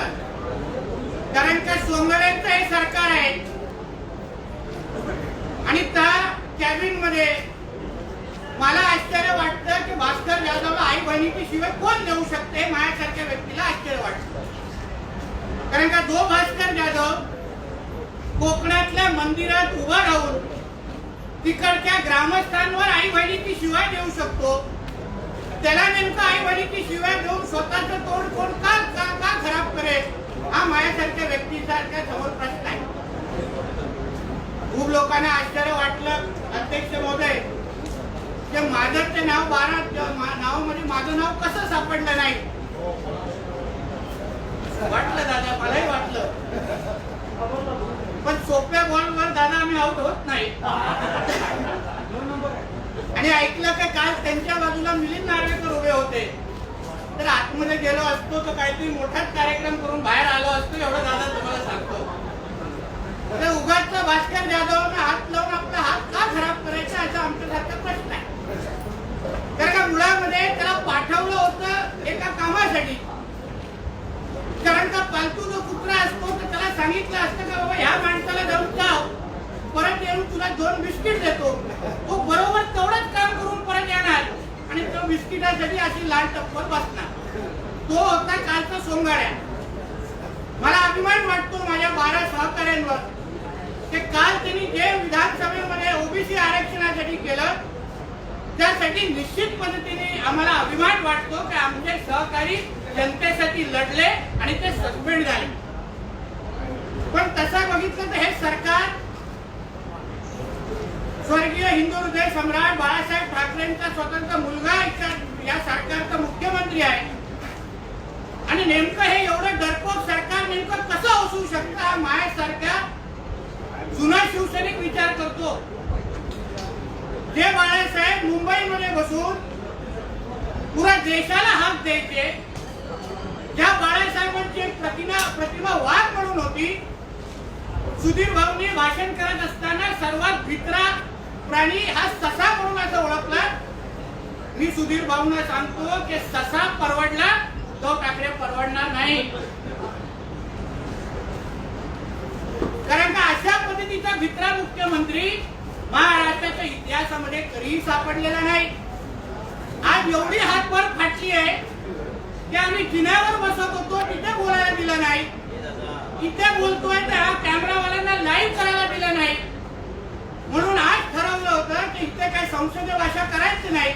आपल्याला कारण का सोंगड्यांचं हे सरकार आहे. आणि त्या कॅबिनमध्ये मला आश्चर्य वाटतं की भास्कर जाधवला आई बहिणीची शिवाय कोण देऊ शकते? माझ्यासारख्या व्यक्तीला आश्चर्य वाटतं. कारण का जो भास्कर जाधव कोकणातल्या मंदिरात उभा राहून तिकडच्या ग्रामस्थांवर आई बहिणीची शिवाय देऊ शकतो. त्याला नेमकं आई बहिणीची शिवाय देऊन स्वतःच तोंड कोण का का का खराब करेल हा माझ्यासारख्या व्यक्तीसारख्या समोर प्रश्न आहे खूप लोकांना आश्चर्य वाटलं अध्यक्ष महोदय जे माझं ते नाव बारा नावामध्ये माझं नाव कसं सापडलं नाही? वाटलं दादा मलाही वाटलं. पण सोप्या बॉलवर दादा आम्ही आउट होत नाही. आणि ऐकलं का काल त्यांच्या बाजूला मिलिंद नार्वेकर उभे होते. तर आतमध्ये गेलो असतो तर काहीतरी मोठाच कार्यक्रम करून बाहेर आलो असतो एवढं दादा तुम्हाला सांगतो. तर उगाच भास्कर जाधवनं हात लावून आपला हात का खराब करायचा असा आमच्यासारखा प्रश्न आहे. एका मुलामध्ये त्याला पाठवलं होतं एका कामासाठी. कारण का पालतू जो कुत्रा असतो तर त्याला सांगितलं असतं का बाबा ह्या माणसाला जाऊन जाव परत येऊन तुला दोन बिस्किट देतो. तो बरोबर तेवढंच काम करून परत येणार. आणि तो बिस्किटासाठी अशी लाल टप्पर बसणार. तो होता कालचा सोंगाड्या. मला अभिमान वाटतो माझ्या बारा सहकाऱ्यांवर. ते काल त्यांनी जे विधानसभेमध्ये ओबीसी आरक्षणासाठी केलं त्यासाठी निश्चित पद्धतीने आम्हाला अभिमान वाटतो की आमचे सहकारी जनतेसाठी लढले आणि ते सस्पेंड झाले. पण तसं बघितलं तर हे सरकार स्वर्गीय हिंदू हृदय सम्राट बाळासाहेब ठाकरेंचा स्वतंत्र मुलगा या सरकारचा मुख्यमंत्री आहे. आणि नेमकं हे एवढं डरपोक सरकार नेमकं कसं असू शकतं हा माझ्यासारख्या जुना शिवसैनिक विचार करतो. जे बाळासाहेब मुंबईमध्ये बसून पुरा देशाला हात द्यायचे. ज्या बाळासाहेबांची एक प्रतिमा प्रतिमा वाघ म्हणून होती सुधीर भाऊनी भाषण करत असताना सर्वात भित्रा प्राणी हा ससा म्हणून असं ओळखला. मी सुधीर भाऊना सांगतो की ससा परवडला तो ठाकरे परवडणार नाही. कारण का अशा पद्धतीचा भित्रा मुख्यमंत्री भारताच्या इतिहासामध्ये कधीही सापडलेला नाही. आज एवढी हातभर फाटली आहे की आम्ही जिन्यावर बसत होतो तिथे बोलायला दिलं नाही. इथे बोलतोय त्या कॅमेरावाल्यांना लाईव्ह करायला दिलं नाही. म्हणून आज ठरवलं होतं की इथे काही संसदीय भाषा करायची नाही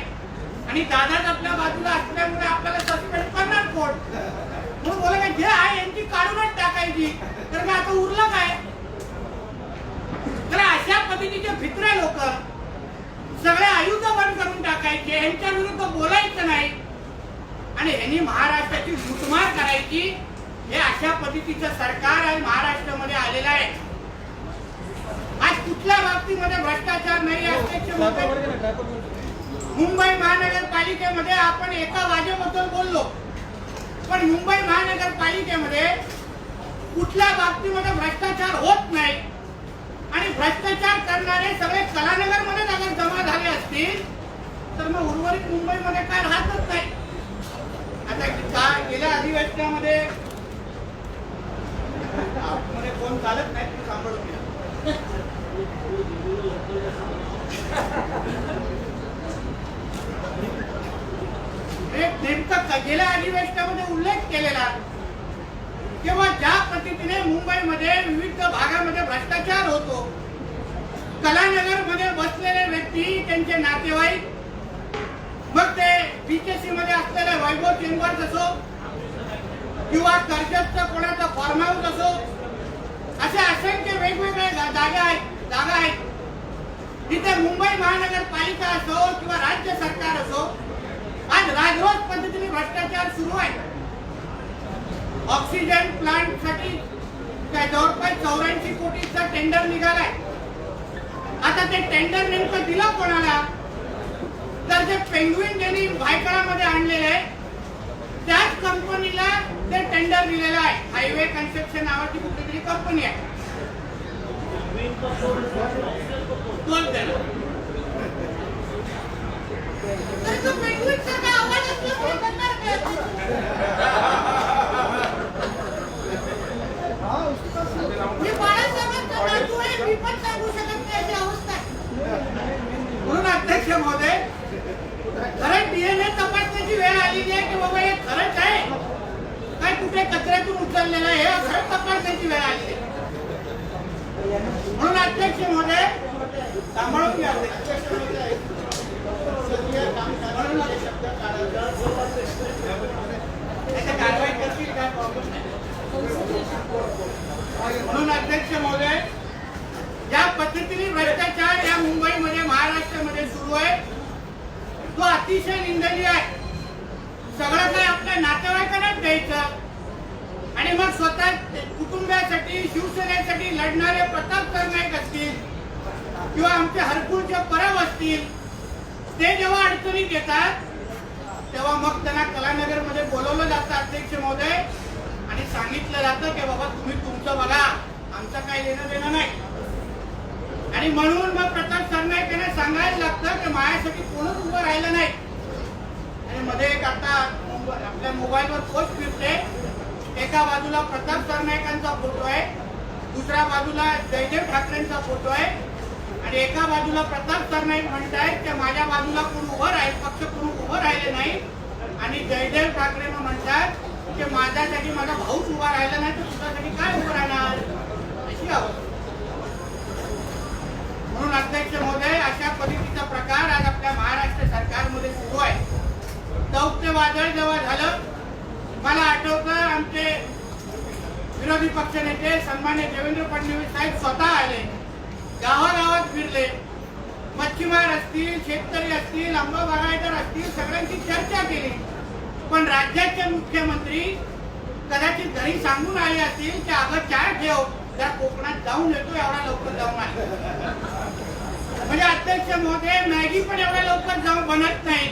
आणि दादाच आपल्या बाजूला असल्यामुळे आपल्याला सस्पेंड करणार कोण? म्हणून बोला जे आहे यांची काढूनच टाकायची. तर मग आता उरलं काय तर अशा पद्धतीचे भित्रे लोक सगळे आयुध बंद करून टाकायचे यांच्या विरुद्ध बोलायचं नाही आणि महाराष्ट्राची लुटमार करायची हे अशा पद्धतीचं सरकार आज महाराष्ट्रामध्ये आलेलं आहे. आज कुठल्या बाबतीमध्ये भ्रष्टाचार नाही मुंबई महानगरपालिकेमध्ये आपण एका वाजेबद्दल बोललो. पण मुंबई महानगरपालिकेमध्ये कुठल्या बाबतीमध्ये भ्रष्टाचार होत नाही आणि भ्रष्टाचार करणारे सगळे कलानगरमध्ये अगर जमा झाले असतील तर मग उर्वरित मुंबईमध्ये काय राहतच नाही. गेल्या अधिवेशनामध्ये? आतमध्ये कोण चालत नाही ते सांभाळून घ्या. नेमका गेल्या अधिवेशनामध्ये उल्लेख केलेला? किंवा ज्या पद्धतीने मुंबईमध्ये विविध भागामध्ये भ्रष्टाचार होतो कलानगरमध्ये बसलेले व्यक्ती त्यांचे नातेवाईक मग ते बीकेसी मध्ये असलेले वैभव चेंबर्स असो किंवा कर्जतचा कोणाचा फार्म हाऊस असो असे असंख्य वेगवेगळे जा- जागा आहेत जागा आहेत. तिथे मुंबई महानगरपालिका असो किंवा राज्य सरकार असो आज राजरोज पद्धतीने भ्रष्टाचार सुरू आहे. ऑक्सिजन प्लांटसाठी जवळपास चौऱ्याऐंशी कोटीचा टेंडर निघालाय. आता ते टेंडर नेमकं दिलं कोणाला? तर जे पेंग्विन ज्यांनी भायखळामध्ये आणलेले आहे त्याच कंपनीला ते टेंडर दिलेलं आहे. हायवे कन्स्ट्रक्शन नावाची कुठली कंपनी आहे. तर तो पेंग्विनचा काय आवाज असल्यामुळे करणार उचललेलं हे असं तपासण्याची वेळ आली म्हणून अध्यक्ष महोदय सांभाळून काय प्रॉब्लेम नाही म्हणून अध्यक्ष महोदय ज्या पद्धतीने भ्रष्टाचार या मुंबईमध्ये महाराष्ट्रामध्ये सुरू आहे तो अतिशय निंदनीय आहे. सगळं काय आपल्या नातेवाईकांनाच द्यायचं. आणि मग स्वतः कुटुंबासाठी शिवसेनेसाठी लढणारे प्रताप सरनाईक असतील किंवा आमचे हरपूरचे परब असतील ते जेव्हा अडचणीत येतात तेव्हा मग त्यांना कलानगरमध्ये बोलवलं जातं अध्यक्ष महोदय. आणि सांगितलं जातं की बाबा तुम्ही तुमचं बघा आमचं काही देणं देणं नाही. आणि म्हणून मग प्रताप सरनाईक यांना सांगायला लागतं की माझ्यासाठी कोणच उभं राहिलं नाही. आणि मध्ये एक आता आपल्या मोबाईलवर पोस्ट फिरते एका बाजूला प्रताप सरनाईकांचा फोटो आहे दुसऱ्या बाजूला जयदेव ठाकरेंचा फोटो आहे आणि एका बाजूला प्रताप सरनाईक म्हणतायत की माझ्या बाजूला कोण उभं राहील पक्ष कोण उभं राहिले नाही. आणि जयदेव ठाकरे मग म्हणतात की माझ्यासाठी माझा भाऊच उभा राहिला नाही तर तुझ्यासाठी काय उभं राहणार? अशी अवस्था. म्हणून अध्यक्ष महोदय अशा पद्धतीचा प्रकार आज आपल्या महाराष्ट्र सरकारमध्ये सुरू आहे दौत्य वादळ जेव्हा झालं मला आठवतं आमचे विरोधी पक्षनेते सन्मान्य देवेंद्र फडणवीस साहेब स्वतः आले. गावागावात फिरले. मच्छीमार असतील शेतकरी असतील आंबा बागायतर असतील सगळ्यांची चर्चा केली. पण राज्याचे मुख्यमंत्री कदाचित घरी सांगून आले असतील की अगं चार ठेव त्या कोकणात जाऊन येतो एवढा लवकर जाऊन आले. म्हणजे अध्यक्ष महोदय मॅगी पण एवढ्या लवकर जाऊन बनत नाही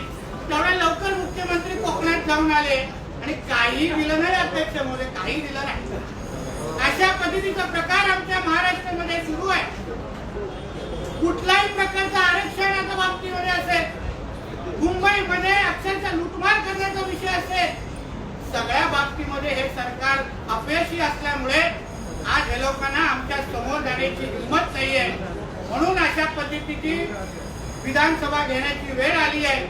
तेवढ्या लवकर मुख्यमंत्री कोकणात जाऊन आले. आणि काही दिलं नाही अध्यक्ष महोदय काही दिलं नाही. अशा पद्धतीचा प्रकार आमच्या महाराष्ट्रामध्ये सुरू आहे. कुठल्याही प्रकारचा आरक्षणाच्या बाबतीमध्ये असेल मुंबईमध्ये अक्षरशः लुटमार करण्याचा विषय असेल सगळ्या बाबतीमध्ये हे सरकार अपयशी असल्यामुळे आज हे लोकांना आमच्यासमोर जाण्याची हिंमत नाही आहे म्हणून अशा पद्धतीची विधानसभा घेण्याची वेळ आली आहे.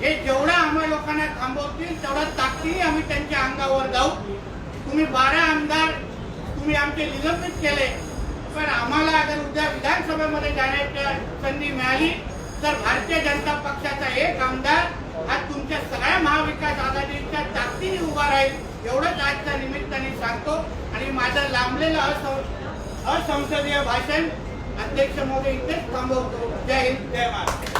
हे जेवढं आम्हा लोकांना थांबवतील तेवढं ताकदीने आम्ही त्यांच्या अंगावर जाऊ तुम्ही बारा आमदार तुम्ही आमचे निलंबित केले. पण आम्हाला अगर उद्या विधानसभेमध्ये जाण्याची संधी मिळाली तर भारतीय जनता पक्षाचा एक आमदार हा तुमच्या सगळ्या महाविकास आघाडीच्या ताकदीने उभा राहील एवढंच आजच्या निमित्ताने सांगतो. आणि माझं लांबलेलं असं असंसदीय भाषण अध्यक्ष मोदी इथेच थांबवतो. जय हिंद जय महाराष्ट्र